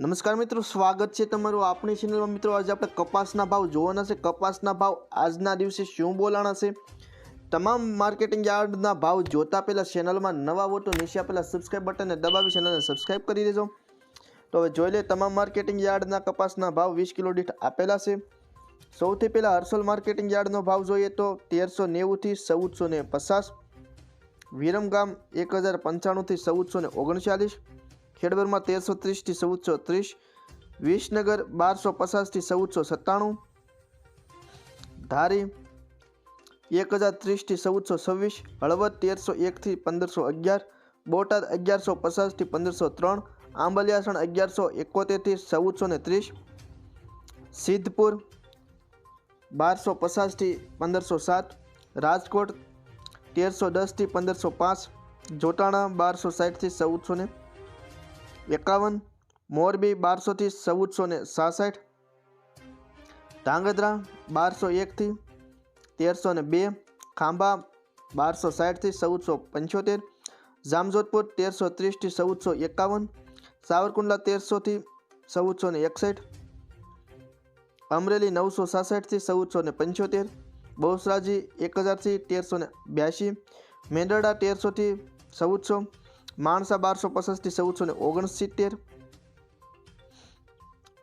નમસ્કાર મિત્રો, સ્વાગત છે તમારું આપણી ચેનલમાં મિત્રો, આજે આપણે કપાસના ભાવ જોવાના છે. કપાસના ભાવ આજના દિવસે શું બોલાણા છે? તમામ માર્કેટિંગ યાર્ડના ભાવ જોતા પહેલાં ચેનલમાં નવા વોટો નીચે આપેલા સબસ્ક્રાઈબ બટનને દબાવી ચેનલને સબસ્ક્રાઈબ કરી દેજો. તો હવે જોઈ લે, તમામ માર્કેટિંગ યાર્ડના કપાસના ભાવ વીસ કિલો દીઠ આપેલા છે. સૌથી પહેલાં હર્ષોલ માર્કેટિંગ યાર્ડનો ભાવ જોઈએ તો તેરસો નેવુંથી ચૌદસો ને પચાસ, વિરમગામ એક હજાર પંચાણુંથી ચૌદસો ને ઓગણચાલીસ ખેડબરમાં તેરસો ત્રીસથી ચૌદસો ત્રીસ, વિસનગર બારસો પચાસથી ચૌદસો સત્તાણું, ધારી એક હજાર ત્રીસથી ચૌદસો છવ્વીસ, હળવદ તેરસો એકથી પંદરસો અગિયાર, બોટાદ અગિયારસો પચાસથી પંદરસો ત્રણ, આંબલિયાસણ અગિયારસો એકોતેરથી ચૌદસો ને ત્રીસ, સિદ્ધપુર બારસો પચાસથી પંદરસો સાત, રાજકોટ તેરસો દસથી પંદરસો પાંચ, જોટાણા બારસો સાઠથી ચૌદસો ને એકાવન, મોરબી બારસોથી ચૌદસો ને સાસઠ, ધાંગધ્રા બારસો એકથી તેરસો ને બે, ખાંભા બારસો સાઠથી ચૌદસો પંચોતેર, જામજોધપુર તેરસો ત્રીસથી ચૌદસો એકાવન, સાવરકુંડલા તેરસોથી ચૌદસો ને એકસઠ, અમરેલી નવસો સાસઠથી ચૌદસો ને પંચોતેર, બહુસરાજી એક હજારથી તેરસો ને બ્યાસી મેંદરડા તેરસોથી ચૌદસો માણસા બારસો પચાસથી ચૌદસો ને ઓગણસિત્તેર.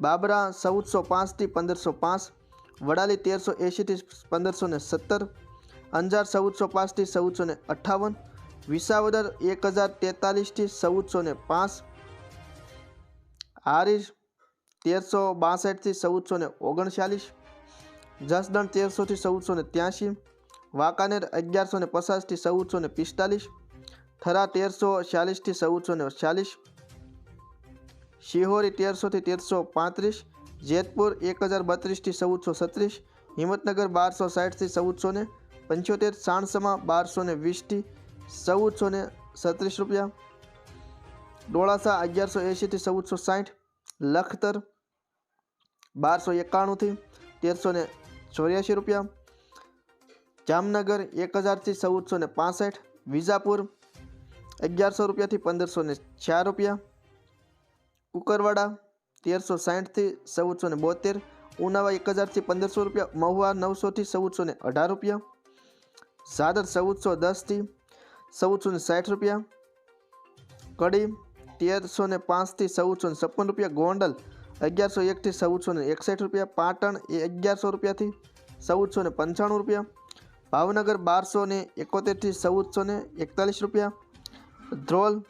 બાબરા ચૌદસો પાંચથી પંદરસો પાંચ. વડાલી તેરસો એંશીથી પંદરસો ને સત્તર. અંજાર ચૌદસો પાંચથી ચૌદસો ને અઠ્ઠાવન. વિસાવદર એક હજાર તેતાલીસથી ચૌદસો ને પાંચ. હારીજ તેરસો બાસઠથી ચૌદસો ને ઓગણચાલીસ. જસદણ તેરસોથી ચૌદસો ને ત્યાંશી. વાંકાનેર અગિયારસો ને પચાસથી ચૌદસો ને પિસ્તાલીસ. થરા તેરસો છ્યાલીસથી ચૌદસો ને છ્યાલીસ, શિહોરી તેરસોથી તેરસો પાંત્રીસ, જેતપુર એક હજાર બત્રીસથી ચૌદસો છત્રીસ, હિંમતનગર બારસો સાઠથી ચૌદસો ને પંચોતેર, સાણસમાં બારસો ને વીસથી ચૌદસો ને છત્રીસ રૂપિયા, ડોળાસા અગિયારસો એંશીથી ચૌદસો સાઠ લખતર બારસો એકાણુંથી તેરસો ને ચોર્યાસી રૂપિયા, જામનગર એક હજારથી ચૌદસો ને પાસઠ, વિજાપુર અગિયારસો રૂપિયાથી પંદરસો ને ચાર રૂપિયા. કુકરવાડા, તેરસો સાઠથી ચૌદસો ને બોતેર. ઉનાવા એક હજારથી પંદરસો રૂપિયા. મહુવા નવસોથી ચૌદસો ને અઢાર રૂપિયા. ઝાદર ચૌદસો દસથી ચૌદસો ને સાઠ રૂપિયા. કડી તેરસો ને પાંચથી ચૌદસો ને છપ્પન રૂપિયા. ગોંડલ, અગિયારસો એકથી ચૌદસો ને એકસઠ રૂપિયા. પાટણ એ અગિયારસો રૂપિયાથી ચૌદસો ને પંચાણું રૂપિયા. ભાવનગર બારસો ને એકોતેરથી ચૌદસો ને એકતાલીસ રૂપિયા. ધ્રોલ.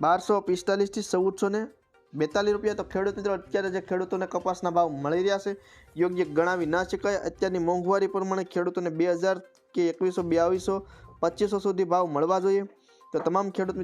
બારસો પિસ્તાલીસથી ચૌદસો ને બેતાલીસ રૂપિયા. તો ખેડૂત મિત્રો, અત્યારે જે ખેડૂતોને કપાસના ભાવ મળી રહ્યા છે, યોગ્ય ગણાવી ના શકાય. અત્યારની મોંઘવારી પ્રમાણે ખેડૂતોને બે હજાર કે એકવીસો, બાવીસો, પચીસો સુધી ભાવ મળવા જોઈએ. તો તમામ ખેડૂત